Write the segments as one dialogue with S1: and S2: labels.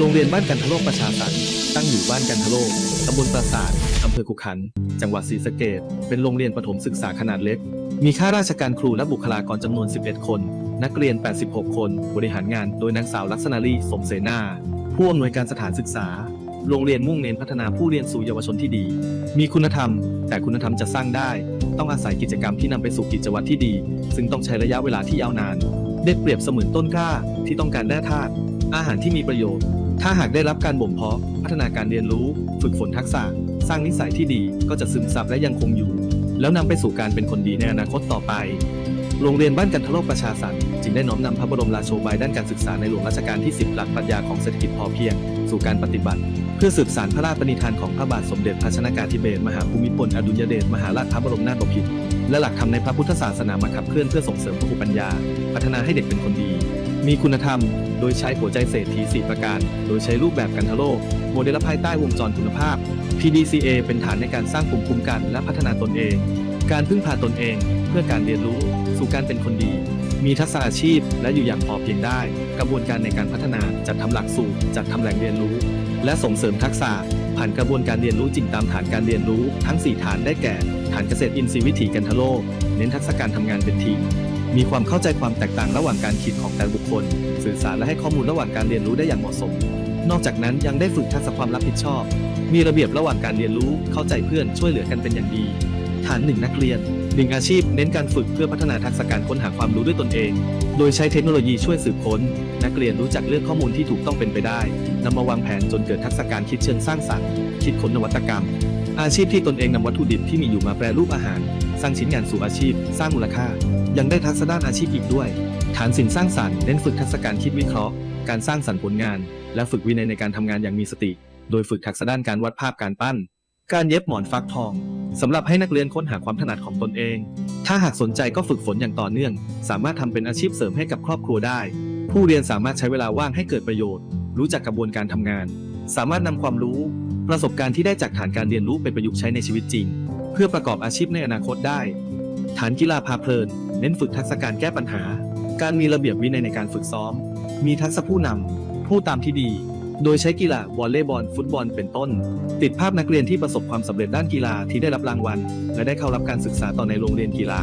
S1: โรงเรียนบ้านกันทะโลกประชาสรรค์ตั้งอยู่บ้านกันทะโลกตำบลปราสาทอำเภอกุขัน จังหวัดศรีสะเกษเป็นโรงเรียนประถมศึกษาขนาดเล็ก มีข้าราชการครูและบุคลากรจำนวน 11 คน นักเรียน 86 คน บริหารงานโดยนางสาวลักษณาลีสมเสนา ผู้อำนวยการสถานศึกษา โรงเรียนมุ่งเน้นพัฒนาผู้เรียนสู่เยาวชนที่ดี มีคุณธรรม แต่คุณธรรมจะสร้างได้ ต้องอาศัยกิจกรรมที่นำไปสู่กิจวัตรที่ดี ซึ่งต้องใช้ระยะเวลาที่ยาวนาน ได้เปรียบเสมือนต้นกล้าที่ต้องการแร่ธาตุอาหารที่มีประโยชน์ ถ้าหากได้รับการบ่มเพาะ พัฒนาการเรียนรู้ ฝึกฝนทักษะ สร้างนิสัยที่ดีก็จะซึมซับและยังคงอยู่ แล้วนำไปสู่การเป็นคนดีในอนาคตต่อไป โรงเรียนบ้านกันทะโลกประชาสรรค์จึงได้น้อมนำพระบรมราโชบายด้านการศึกษาในหลวงรัชกาลที่ 10 หลักปรัชญาของเศรษฐกิจพอเพียง สู่การปฏิบัติ เพื่อสืบสานพระราชปณิธานของพระบาทสมเด็จพระชนากาธิเบศรมหาภูมิพลอดุลยเดชมหาราชพระบรมนาถบพิตรและหลักธรรมในพระพุทธศาสนามาขับเคลื่อนเพื่อส่งเสริมพหุปัญญา พัฒนาให้เด็กเป็นคนดี มีคุณธรรม โดยใช้หัวใจเศรษฐีสี่ประการ โดยใช้รูปแบบกันทะโลก โมเดลภายใต้วงจรคุณภาพ PDCA เป็นฐานในการสร้างภูมิคุ้มกันและพัฒนาตนเอง การพึ่งพาตนเอง เพื่อการเรียนรู้ สู่การเป็นคนดี มีทักษะอาชีพ และอยู่อย่างพอเพียงได้ กระบวนการในการพัฒนาจัดทำหลักสูตรจัดทำแหล่งเรียนรู้ และส่งเสริมทักษะผ่านกระบวนการเรียนรู้จริงตามฐานการเรียนรู้ ทั้ง 4 ฐานได้แก่ ฐานเกษตรอินทรีย์วิถีกันทะโลก เน้นทักษะการทำงานเป็นทีม มีความเข้าใจความแตกต่างระหว่างการคิดของแต่บุคคล สื่อสารและให้ข้อมูลระหว่างการเรียนรู้ได้อย่างเหมาะสม นอกจากนั้นยังได้ฝึกทักษะความรับผิดชอบ มีระเบียบระหว่างการเรียนรู้เข้าใจเพื่อนช่วยเหลือกันเป็นอย่างดี ฐานหนึ่งนักเรียนหนึ่งอาชีพเน้นการฝึกเพื่อพัฒนาทักษะการค้นหาความรู้ด้วยตนเอง โดยใช้เทคโนโลยีช่วยสืบค้น นักเรียนรู้จักเลือกข้อมูลที่ถูกต้องเป็นไปได้นำมาวางแผนจนเกิดทักษะการคิดเชิงสร้างสรรค์ คิดค้นนวัตกรรม อาชีพที่ตนเองนำวัตถุดิบที่มีอยู่มาแปรรูปอาหาร สร้างชิ้นงานสู่อาชีพ สร้างมูลค่า ยังได้ทักษะด้านอาชีพอีกด้วย ฐานสินสร้างสรรค์เน้นฝึกทักษะการคิดวิเคราะห์ การสร้างสรรค์ผลงาน และฝึกวินัยในการทำงานอย่างมีสติ โดยฝึกทักษะด้านการวัดภาพการปั้น การเย็บหมอนฟักทองสำหรับให้นักเรียนค้นหาความถนัดของตนเอง ถ้าหากสนใจก็ฝึกฝนอย่างต่อเนื่อง สามารถทำเป็นอาชีพเสริมให้กับครอบครัวได้ ผู้เรียนสามารถใช้เวลาว่างให้เกิดประโยชน์ รู้จักกระบวนการทำงาน สามารถนำความรู้ ประสบการณ์ที่ได้จากฐานการเรียนรู้ไปประยุกต์ใช้ในชีวิตจริง เพื่อประกอบอาชีพในอนาคตได้ ฐานกีฬาพาเพลิน เน้นฝึกทักษะการแก้ปัญหา การมีระเบียบวินัยในการฝึกซ้อม มีทักษะผู้นำผู้ตามที่ดี โดยใช้กีฬาวอลเลย์บอล ฟุตบอลเป็นต้น ติดภาพนักเรียนที่ประสบความสำเร็จด้านกีฬาที่ได้รับรางวัล และได้เข้ารับการศึกษาต่อในโรงเรียนกีฬา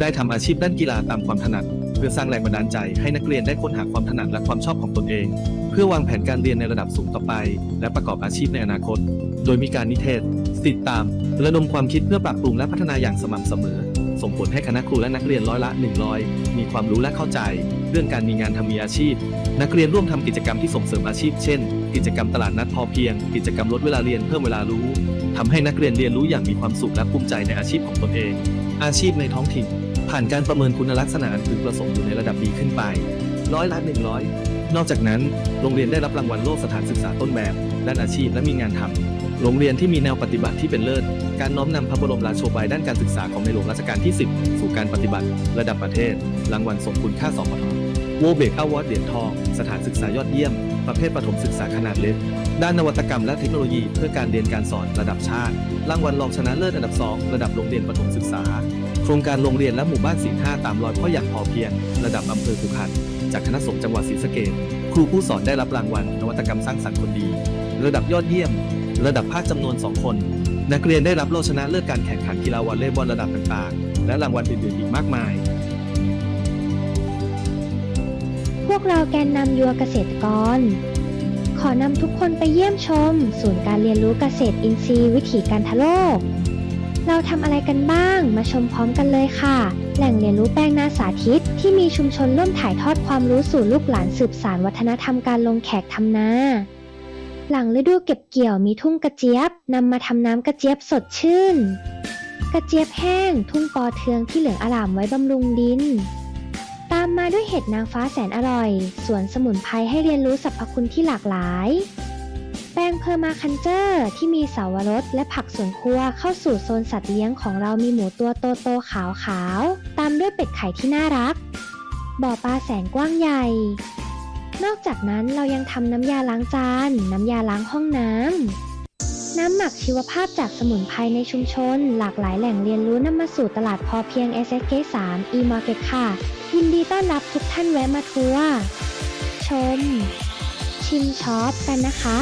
S1: ได้ทำอาชีพด้านกีฬาตามความถนัด เพื่อสร้างแรงบันดาลใจให้นักเรียนได้ค้นหาความถนัดและความชอบของตนเองเพื่อวางแผนการเรียนในระดับสูงต่อไป และประกอบอาชีพในอนาคต โดยมีการนิเทศ ติดตาม ระดมความคิดเพื่อปรับปรุงและพัฒนาอย่างสม่ำเสมอ ส่งผลให้คณะครูและนักเรียนร้อยละ 100 มีความรู้และเข้าใจ เรื่องการมีงานทำมีอาชีพ นักเรียนร่วมทำกิจกรรมที่ส่งเสริมอาชีพ เช่น กิจกรรมตลาดนัดพอเพียง กิจกรรมลดเวลาเรียนเพิ่มเวลารู้ทำให้นักเรียนเรียนรู้อย่างมีความสุขและภูมิใจในอาชีพของตนเอง อาชีพในท้องถิ่น ผ่านการประเมินคุณลักษณะอันพึงประสงค์อยู่ในระดับดีขึ้นไป ร้อยละ 100 นอกจากนั้น โรงเรียนได้รับรางวัลโลกสถานศึกษาต้นแบบด้านอาชีพและมีงานทำ โรงเรียนที่มีแนวปฏิบัติที่เป็นเลิศ การน้อมนำพระบรมราโชบายด้านการศึกษาของในหลวงรัชกาลที่ 10 สู่การปฏิบัติ ระดับประเทศ รางวัลสมคุณค่าสองพทโวเบกอวอร์ดเหรียญทอง สถานศึกษายอดเยี่ยม ประเภทประถมศึกษาขนาดเล็ก ด้านนวัตกรรมและเทคโนโลยีเพื่อการเรียนการสอนระดับชาติ รางวัลรองชนะเลิศอันดับ 2 ระดับโรงเรียนประถมศึกษา โครงการโรงเรียนและหมู่บ้านศีลห้าตามรอยพ่ออย่างพอเพียง ระดับอำเภอภูขันจากคณะสงฆ์จังหวัดศรีสะเกษครูผู้สอนได้รับรางวัล นวัตกรรมสร้างสรรค์คนดี ระดับยอดเยี่ยม ระดับภาคจำนวน 2 คน นักเรียนได้รับโล่ชนะเลิศการแข่งขันกีฬาวอลเลย์บอลระดับต่างๆ และรางวัลอื่นๆอีกมากมาย
S2: พวกเราแกนนำยัวเกษตรกร ขอนำทุกคนไปเยี่ยมชม ศูนย์การเรียนรู้เกษตรอินทรีย์วิถีการทะโลก เราทำอะไรกันบ้างมาชมพร้อมกันเลยค่ะ แหล่งเรียนรู้แปลงนาสาธิต ที่มีชุมชนร่วมถ่ายทอดความรู้สู่ลูกหลานสืบสานวัฒนธรรมการลงแขกทำนา หลังฤดูเก็บเกี่ยวมีทุ่งกระเจี๊ยบนำมาทำน้ำกระเจี๊ยบสดชื่น กระเจี๊ยบแห้ง ทุ่งปอเทืองที่เหลืองอร่ามไว้บำรุงดิน ตามมาด้วยเห็ดนางฟ้าแสนอร่อย สวนสมุนไพรให้เรียนรู้สรรพคุณที่หลากหลาย แป้งเพอร์มาคันเจอร์ที่มีเสาวรสและผักสวนครัวเข้าสู่โซนสัตว์เลี้ยงของเรามีหมูตัวโตโตๆขาวขาวๆตามด้วยเป็ดไข่ที่น่ารัก บ่อปลาแสนกว้างใหญ่ นอกจากนั้นเรายังทำน้ำยาล้างจาน น้ำยาล้างห้องน้ำ น้ำหมักชีวภาพจากสมุนไพรในชุมชน หลากหลายแหล่งเรียนรู้นำมาสู่ตลาดพอเพียง SSK 3 e-market ค่ะ ยินดีต้อนรับทุกท่านแวะมาทัวร์ชม ชิมช็อปกันนะคะ